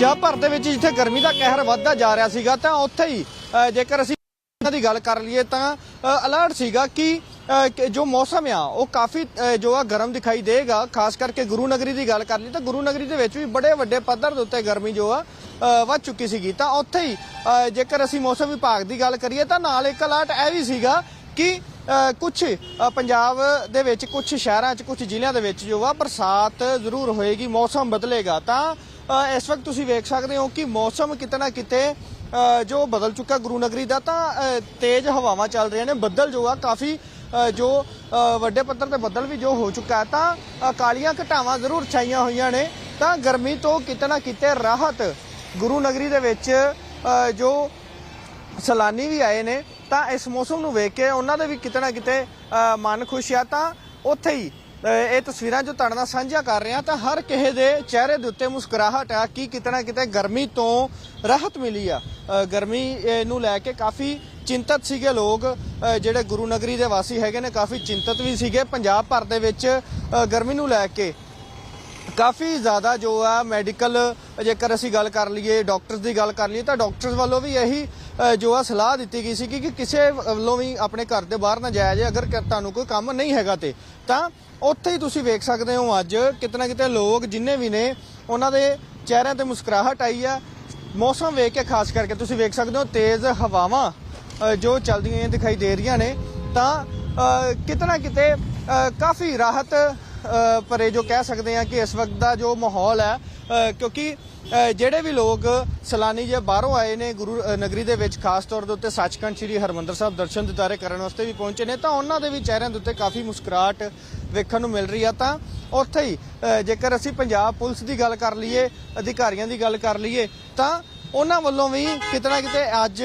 ਪੰਜਾਬ ਭਰ ਦੇ ਵਿੱਚ ਜਿੱਥੇ ਗਰਮੀ ਦਾ ਕਹਿਰ ਵੱਧਦਾ ਜਾ ਰਿਹਾ ਸੀਗਾ, ਤਾਂ ਉੱਥੇ ਹੀ ਜੇਕਰ ਅਸੀਂ ਇਹਨਾਂ ਦੀ ਗੱਲ ਕਰ ਲਈਏ ਤਾਂ ਅਲਰਟ ਸੀਗਾ ਕਿ ਜੋ ਮੌਸਮ ਆ, ਉਹ ਕਾਫੀ ਜੋ ਆ ਗਰਮ ਦਿਖਾਈ ਦੇਗਾ। ਖਾਸ ਕਰਕੇ ਗੁਰੂ ਨਗਰੀ ਦੀ ਗੱਲ ਕਰ ਲਈ ਤਾਂ ਗੁਰੂ ਨਗਰੀ ਦੇ ਵਿੱਚ ਵੀ ਬੜੇ ਵੱਡੇ ਪੱਧਰ ਦੇ ਉੱਤੇ ਗਰਮੀ ਜੋ ਆ ਵੱਧ ਚੁੱਕੀ ਸੀਗੀ। ਤਾਂ ਉੱਥੇ ਹੀ ਜੇਕਰ ਅਸੀਂ ਮੌਸਮ ਵਿਭਾਗ ਦੀ ਗੱਲ ਕਰੀਏ ਤਾਂ ਨਾਲ ਇੱਕ ਅਲਰਟ ਇਹ ਵੀ ਸੀਗਾ ਕਿ ਕੁਝ ਪੰਜਾਬ ਦੇ ਵਿੱਚ ਕੁਝ ਸ਼ਹਿਰਾਂ 'ਚ ਕੁਝ ਜ਼ਿਲ੍ਹਿਆਂ ਦੇ ਵਿੱਚ ਜੋ ਆ, ਬਰਸਾਤ ਜ਼ਰੂਰ ਹੋਏਗੀ, ਮੌਸਮ ਬਦਲੇਗਾ। ਤਾਂ ਇਸ ਵਕਤ ਤੁਸੀਂ ਵੇਖ ਸਕਦੇ ਹੋ ਕਿ ਮੌਸਮ ਕਿਤੇ ਨਾ ਕਿਤੇ ਜੋ ਬਦਲ ਚੁੱਕਾ ਗੁਰੂ ਨਗਰੀ ਦਾ, ਤਾਂ ਤੇਜ਼ ਹਵਾਵਾਂ ਚੱਲ ਰਹੀਆਂ ਨੇ, ਬੱਦਲ ਜੋ ਆ, ਕਾਫੀ ਜੋ ਵੱਡੇ ਪੱਧਰ ਤੇ ਬੱਦਲ ਵੀ ਜੋ ਹੋ ਚੁੱਕਾ ਹੈ, ਤਾਂ ਕਾਲੀਆਂ ਘਟਾਵਾਂ ਜ਼ਰੂਰ ਛਾਈਆਂ ਹੋਈਆਂ ਨੇ, ਤਾਂ ਗਰਮੀ ਤੋਂ ਕਿਤੇ ਨਾ ਕਿਤੇ ਰਾਹਤ ਗੁਰੂ ਨਗਰੀ ਦੇ ਵਿੱਚ ਜੋ ਸੈਲਾਨੀ ਵੀ ਆਏ ਨੇ, ਤਾਂ ਇਸ ਮੌਸਮ ਨੂੰ ਵੇਖ ਕੇ ਉਹਨਾਂ ਦੇ ਵੀ ਕਿਤੇ ਨਾ ਕਿਤੇ ਮਨ ਖੁਸ਼ ਆ, ਤਾਂ ਉੱਥੇ ਹੀ ਇਹ ਤਸਵੀਰਾਂ ਜੋ ਤੁਹਾਡੇ ਨਾਲ ਸਾਂਝਾ ਕਰ ਰਹੇ ਆ ਤਾਂ ਹਰ ਕਿਸੇ ਦੇ ਚਿਹਰੇ ਦੇ ਉੱਤੇ ਮੁਸਕਰਾਹਟ ਆ, ਕਿ ਕਿਤੇ ਨਾ ਕਿਤੇ ਗਰਮੀ ਤੋਂ ਰਾਹਤ ਮਿਲੀ ਆ। ਗਰਮੀ ਨੂੰ ਲੈ ਕੇ ਕਾਫੀ ਚਿੰਤਤ ਸੀਗੇ ਲੋਕ। ਜਿਹੜੇ ਗੁਰੂ ਨਗਰੀ ਦੇ ਵਾਸੀ ਹੈਗੇ ਨੇ ਕਾਫੀ ਚਿੰਤਤ ਵੀ ਸੀਗੇ। ਪੰਜਾਬ ਭਰ ਦੇ ਵਿੱਚ ਗਰਮੀ ਨੂੰ ਲੈ ਕੇ ਕਾਫੀ ਜ਼ਿਆਦਾ ਜੋ ਆ ਮੈਡੀਕਲ ਜੇਕਰ ਅਸੀਂ ਗੱਲ ਕਰ ਲਈਏ ਡਾਕਟਰਸ ਦੀ ਗੱਲ ਕਰ ਲਈਏ ਤਾਂ ਡਾਕਟਰਸ ਵੱਲੋਂ ਵੀ ਇਹੀ ਜੋ ਆ ਸਲਾਹ ਦਿੱਤੀ ਗਈ ਸੀ ਕਿ ਕਿਸੇ ਵੱਲੋਂ ਵੀ ਆਪਣੇ ਘਰ ਦੇ ਬਾਹਰ ਨਾ ਜਾਇਆ ਜੇ ਅਗਰ ਕਿ ਤੁਹਾਨੂੰ ਕੋਈ ਕੰਮ ਨਹੀਂ ਹੈਗਾ ਤੇ। ਤਾਂ ਉੱਥੇ ਹੀ ਤੁਸੀਂ ਵੇਖ ਸਕਦੇ ਹੋ ਅੱਜ ਕਿਤਨਾ ਕਿਤੇ ਲੋਕ ਜਿੰਨੇ ਵੀ ਨੇ ਉਹਨਾਂ ਦੇ ਚਿਹਰਿਆਂ ਤੇ ਮੁਸਕਰਾਹਟ ਆਈ ਆ। ਮੌਸਮ ਵੇਖ ਕੇ ਖਾਸ ਕਰਕੇ ਤੁਸੀਂ ਵੇਖ ਸਕਦੇ ਹੋ ਤੇਜ਼ ਹਵਾਵਾਂ ਜੋ ਚੱਲਦੀਆਂ ਦਿਖਾਈ ਦੇ ਰਹੀਆਂ ਨੇ। ਤਾਂ ਅ, ਕਿਤਨਾ ਕਿਤੇ ਕਾਫੀ ਰਾਹਤ ਅ, ਭਰੇ ਜੋ ਕਹਿ ਸਕਦੇ ਆ ਕਿ ਇਸ ਵਕਤ ਦਾ ਜੋ ਮਾਹੌਲ ਹੈ ਕਿਉਂਕਿ ਜਿਹੜੇ ਵੀ ਲੋਕ ਸੈਲਾਨੀ ਜੇ ਬਾਹਰੋਂ ਆਏ ਨੇ ਗੁਰੂ ਨਗਰੀ ਦੇ ਵਿੱਚ, ਖਾਸ ਤੌਰ ਦੇ ਉੱਤੇ ਸੱਚਖੰਡ ਸ੍ਰੀ ਹਰਮੰਦਰ ਸਾਹਿਬ ਦਰਸ਼ਨ ਦਿਦਾਰੇ ਕਰਨ ਵਾਸਤੇ ਵੀ ਪਹੁੰਚੇ ਨੇ, ਤਾਂ ਉਹਨਾਂ ਦੇ ਵੀ ਚਿਹਰਿਆਂ ਦੇ ਉੱਤੇ ਕਾਫੀ ਮੁਸਕਰਾਹਟ ਵੇਖਣ ਨੂੰ ਮਿਲ ਰਹੀ ਆ, ਤਾਂ ਉੱਥੇ ਹੀ ਜੇਕਰ ਅਸੀਂ ਪੰਜਾਬ ਪੁਲਿਸ ਦੀ ਗੱਲ ਕਰ ਲਈਏ, ਅਧਿਕਾਰੀਆਂ ਦੀ ਗੱਲ ਕਰ ਲਈਏ, ਤਾਂ ਉਹਨਾਂ ਵੱਲੋਂ ਵੀ ਕਿਤੇ ਨਾ ਕਿਤੇ ਅੱਜ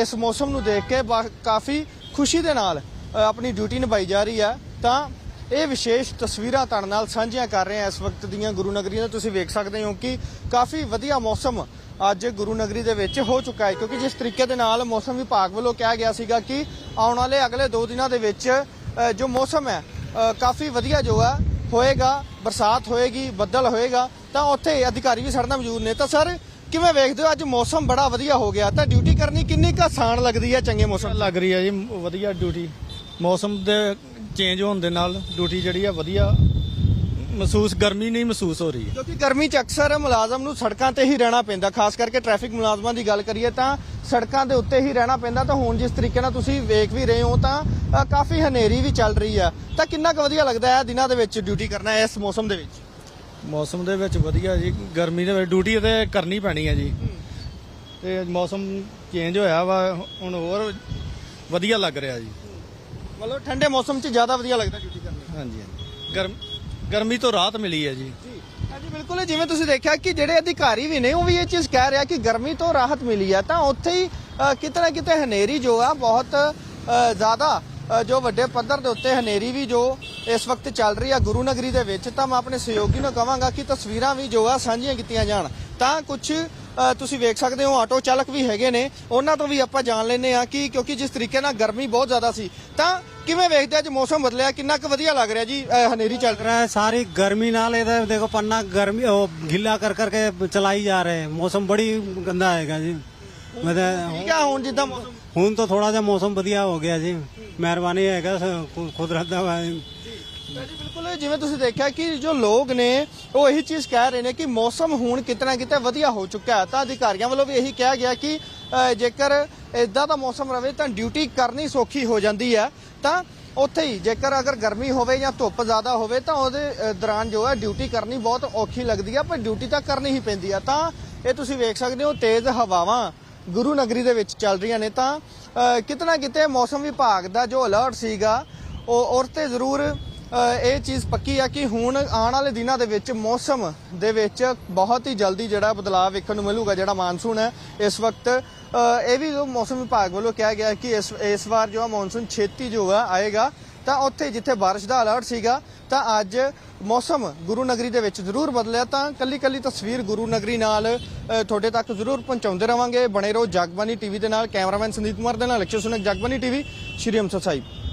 ਇਸ ਮੌਸਮ ਨੂੰ ਦੇਖ ਕੇ ਬਾ- ਕਾਫੀ ਖੁਸ਼ੀ ਦੇ ਨਾਲ ਆਪਣੀ ਡਿਊਟੀ ਨਿਭਾਈ ਜਾ ਰਹੀ ਆ, ਤਾਂ ਇਹ ਵਿਸ਼ੇਸ਼ ਤਸਵੀਰਾਂ ਤੁਹਾਡੇ ਨਾਲ ਸਾਂਝੀਆਂ ਕਰ ਰਹੇ ਹਾਂ ਇਸ ਵਕਤ ਦੀਆਂ ਗੁਰੂ ਨਗਰੀ ਦਾ। ਤੁਸੀਂ ਵੇਖ ਸਕਦੇ ਹੋ ਕਿ ਕਾਫੀ ਵਧੀਆ ਮੌਸਮ ਅੱਜ ਗੁਰੂ ਨਗਰੀ ਦੇ ਵਿੱਚ ਹੋ ਚੁੱਕਾ ਹੈ, ਕਿਉਂਕਿ ਜਿਸ ਤਰੀਕੇ ਦੇ ਨਾਲ ਮੌਸਮ ਵਿਭਾਗ ਵੱਲੋਂ ਕਿਹਾ ਗਿਆ ਸੀਗਾ ਕਿ ਆਉਣ ਵਾਲੇ ਅਗਲੇ 2 ਦਿਨਾਂ ਦੇ ਵਿੱਚ ਜੋ ਮੌਸਮ ਹੈ ਕਾਫੀ ਵਧੀਆ ਜੋ ਹੈ, ਹੋਏਗਾ, ਬਰਸਾਤ ਹੋਏਗੀ, ਬੱਦਲ ਹੋਏਗਾ, ਤਾਂ ਉੱਥੇ ਅਧਿਕਾਰੀ ਵੀ ਸਾਡੇ ਨਾਲ ਮੌਜੂਦ ਨੇ। ਤਾਂ ਸਰ, ਕਿਵੇਂ ਵੇਖਦੇ ਹੋ ਅੱਜ ਮੌਸਮ ਬੜਾ ਵਧੀਆ ਹੋ ਗਿਆ, ਤਾਂ ਡਿਊਟੀ ਕਰਨੀ ਕਿੰਨੀ ਕੁ ਆਸਾਨ ਲੱਗਦੀ ਹੈ ਚੰਗੇ ਮੌਸਮ? ਲੱਗ ਰਹੀ ਹੈ ਜੀ, ਵਧੀਆ ਡਿਊਟੀ ਮੌਸਮ ਦੇ ਚੇਂਜ ਹੋਣ ਦੇ ਨਾਲ ਡਿਊਟੀ ਜਿਹੜੀ ਆ ਵਧੀਆ ਮਹਿਸੂਸ ਗਰਮੀ ਨਹੀਂ ਮਹਿਸੂਸ ਹੋ ਰਹੀ। ਹੈ ਕਿਉਂਕਿ ਗਰਮੀ 'ਚ ਅਕਸਰ ਮੁਲਾਜ਼ਮ ਨੂੰ ਸੜਕਾਂ ਤੇ ਹੀ ਰਹਿਣਾ ਪੈਂਦਾ ਖਾਸ ਕਰਕੇ ਟ੍ਰੈਫਿਕ ਮੁਲਾਜ਼ਮਾਂ ਦੀ ਗੱਲ ਕਰੀਏ ਤਾਂ ਸੜਕਾਂ ਦੇ ਉੱਤੇ ਹੀ ਰਹਿਣਾ ਪੈਂਦਾ। ਤਾਂ ਹੁਣ ਜਿਸ ਤਰੀਕੇ ਨਾਲ ਤੁਸੀਂ ਵੇਖ ਵੀ ਰਹੇ ਹੋ ਤਾਂ ਕਾਫੀ ਹਨੇਰੀ ਵੀ ਚੱਲ ਰਹੀ ਆ। ਤਾਂ ਕਿੰਨਾ ਕੁ ਵਧੀਆ ਲੱਗਦਾ ਹੈ ਦਿਨਾਂ ਦੇ ਵਿੱਚ ਡਿਊਟੀ ਕਰਨਾ ਇਸ ਮੌਸਮ ਦੇ ਵਿੱਚ? ਮੌਸਮ ਦੇ ਵਿੱਚ ਵਧੀਆ ਜੀ ਗਰਮੀ ਦੇ ਵਿੱਚ ਡਿਊਟੀ ਤੇ ਕਰਨੀ ਪੈਣੀ ਹੈ ਜੀ। ਤੇ ਮੌਸਮ ਚੇਂਜ ਹੋਇਆ ਵਾ ਹੁਣ ਹੋਰ ਵਧੀਆ ਲੱਗ ਰਿਹਾ ਜੀ। ਮਤਲਬ ਠੰਡੇ ਮੌਸਮ 'ਚ ਜ਼ਿਆਦਾ ਵਧੀਆ ਲੱਗਦਾ ਡਿਊਟੀ ਕਰਨਾ। ਹਾਂਜੀ ਹਾਂਜੀ। ਗਰਮ ਗਰਮੀ ਤੋਂ ਰਾਹਤ ਮਿਲੀ ਹੈ ਜੀ। ਜੀ। ਹਾਂਜੀ ਬਿਲਕੁਲ। ਜਿਵੇਂ ਤੁਸੀਂ ਦੇਖਿਆ ਕਿ ਜਿਹੜੇ ਅਧਿਕਾਰੀ ਵੀ ਨੇ ਉਹ ਵੀ ਇਹ ਚੀਜ਼ ਕਹਿ ਰਿਹਾ ਕਿ ਗਰਮੀ ਤੋਂ ਰਾਹਤ ਮਿਲੀ ਆ ਤਾਂ ਉੱਥੇ ਹੀ ਕਿਤੇ ਨਾ ਕਿਤੇ ਹਨੇਰੀ ਜੋ ਆ ਬਹੁਤ ਜ਼ਿਆਦਾ ਜੋ ਵੱਡੇ ਪੱਧਰ ਦੇ ਉੱਤੇ ਹਨੇਰੀ ਵੀ ਜੋ ਇਸ ਵਕਤ ਚੱਲ ਰਹੀ ਆ ਗੁਰੂ ਨਗਰੀ ਦੇ ਵਿੱਚ ਤਾਂ ਮੈਂ ਆਪਣੇ ਸਹਿਯੋਗੀ ਨੂੰ ਕਹਾਂਗਾ ਕਿ ਤਸਵੀਰਾਂ ਵੀ ਜੋ ਆ ਸਾਂਝੀਆਂ ਕੀਤੀਆਂ ਜਾਣ। ਤਾਂ ਕੁਝ ਤੁਸੀਂ ਵੇਖ ਸਕਦੇ ਹੋ ਆਟੋ ਚਾਲਕ ਵੀ ਹੈਗੇ ਨੇ। ਉਹਨਾਂ ਤੋਂ ਵੀ ਆਪਾਂ ਜਾਣ ਲੈਨੇ ਆ ਕਿ ਕਿਉਂਕਿ ਜਿਸ ਤਰੀਕੇ ਨਾਲ ਗਰਮੀ ਬਹੁਤ ਜ਼ਿਆਦਾ ਸੀ ਤਾਂ ਕਿਵੇਂ ਵੇਖਦੇ ਅੱਜ ਮੌਸਮ ਬਦਲਿਆ? ਕਿੰਨਾ ਕੁ ਵਧੀਆ ਲੱਗ ਰਿਹਾ ਜੀ ਹਨੇਰੀ ਚੱਲ ਰਿਹਾ? ਹੈ ਸਾਰੀ ਗਰਮੀ ਨਾਲ ਇਹਦਾ ਦੇਖੋ ਪੰਨਾ ਗਰਮੀ ਉਹ ਗਿੱਲਾ ਕਰ ਕਰਕੇ ਚਲਾਈ ਜਾ ਰਹੇ ਮੌਸਮ ਬੜੀ ਗੰਦਾ ਹੈਗਾ ਜੀ। ਮੈਂ ਤਾਂ ਹੁਣ ਜਿੱਦਾਂ ਮੌਸਮ ਹੁਣ ਤਾਂ ਥੋੜਾ ਜਿਹਾ ਮੌਸਮ ਵਧੀਆ ਹੋ ਗਿਆ ਜੀ। ਮਿਹਰਬਾਨੀ ਹੈਗਾ ਖੁਦ ਦਾ ਬਿਲਕੁਲ। ਜਿਵੇਂ ਤੁਸੀਂ ਦੇਖਿਆ ਕਿ ਜੋ ਲੋਕ ਨੇ ਉਹ ਇਹੀ ਚੀਜ਼ ਕਹਿ ਰਹੇ ਨੇ ਕਿ ਮੌਸਮ ਹੁਣ ਕਿਤਨਾ ਕਿਤੇ ਵਧੀਆ ਹੋ ਚੁੱਕਾ ਹੈ। ਤਾਂ ਅਧਿਕਾਰੀਆਂ ਵੱਲੋਂ ਵੀ ਇਹੀ ਕਿਹਾ ਗਿਆ ਕਿ ਜੇਕਰ ਇਦਾਂ ਦਾ ਮੌਸਮ ਰਵੇ ਤਾਂ ਡਿਊਟੀ ਕਰਨੀ ਸੌਖੀ ਹੋ ਜਾਂਦੀ ਹੈ। ਤਾਂ ਉੱਥੇ ਹੀ ਜੇਕਰ ਅਗਰ ਗਰਮੀ ਹੋਵੇ ਜਾਂ ਧੁੱਪ ਜ਼ਿਆਦਾ ਹੋਵੇ ਤਾਂ ਉਹਦੇ ਦੌਰਾਨ ਜੋ ਹੈ ਡਿਊਟੀ ਕਰਨੀ ਬਹੁਤ ਔਖੀ ਲੱਗਦੀ ਹੈ ਪਰ ਡਿਊਟੀ ਤਾਂ ਕਰਨੀ ਹੀ ਪੈਂਦੀ ਹੈ। ਤਾਂ ਇਹ ਤੁਸੀਂ ਵੇਖ ਸਕਦੇ ਹੋ ਤੇਜ਼ ਹਵਾਵਾਂ ਗੁਰੂ ਨਗਰੀ ਦੇ ਵਿੱਚ ਚੱਲ ਰਹੀਆਂ ਨੇ। ਤਾਂ ਅ, ਕਿਤਨਾ ਕਿਤੇ ਮੌਸਮ ਵਿਭਾਗ ਦਾ ਜੋ ਅਲਰਟ ਸੀਗਾ ਉਹ ਔਰ ਤੇ ਜ਼ਰੂਰ ਇਹ ਚੀਜ਼ ਪੱਕੀ ਆ ਕਿ ਹੁਣ ਆਉਣ ਵਾਲੇ ਦਿਨਾਂ ਦੇ ਵਿੱਚ, ਮੌਸਮ ਦੇ ਵਿੱਚ ਬਹੁਤ ਹੀ ਜਲਦੀ ਜਿਹੜਾ ਬਦਲਾਅ ਵੇਖਣ ਨੂੰ ਮਿਲੂਗਾ, ਜਿਹੜਾ ਮਾਨਸੂਨ ਹੈ ਇਸ ਵਕਤ। ਇਹ ਵੀ ਜੋ ਮੌਸਮ ਵਿਭਾਗ ਵੱਲੋਂ ਕਿਹਾ ਗਿਆ ਕਿ ਇਸ ਇਸ ਵਾਰ ਜੋ ਮੌਨਸੂਨ ਛੇਤੀ ਜੋ ਆਏਗਾ, ਤਾਂ ਉੱਥੇ ਜਿੱਥੇ ਬਾਰਿਸ਼ ਦਾ ਅਲਰਟ ਸੀਗਾ, ਤਾਂ ਅੱਜ ਮੌਸਮ ਗੁਰੂ ਨਗਰੀ ਦੇ ਵਿੱਚ ਜ਼ਰੂਰ ਬਦਲਿਆ, ਤਾਂ ਕੱਲੀ ਕੱਲੀ ਤਸਵੀਰ ਗੁਰੂ ਨਗਰੀ ਨਾਲ ਤੁਹਾਡੇ ਤੱਕ ਜ਼ਰੂਰ ਪਹੁੰਚਾਉਂਦੇ ਰਵਾਂਗੇ। ਬਣੇ ਰਹੋ ਜਗਬਾਨੀ ਟੀਵੀ ਦੇ ਨਾਲ, ਕੈਮਰਾਮੈਨ ਸੰਦੀਪ ਕੁਮਾਰ ਦੇ ਨਾਲ ਅਕਸ਼ੇ ਸੁਨਕ ਜਗਬਾਨੀ ਟੀਵੀ, ਸ਼੍ਰੀ ਅੰਮ੍ਰਿਤਸਰ ਸਾਹਿਬ।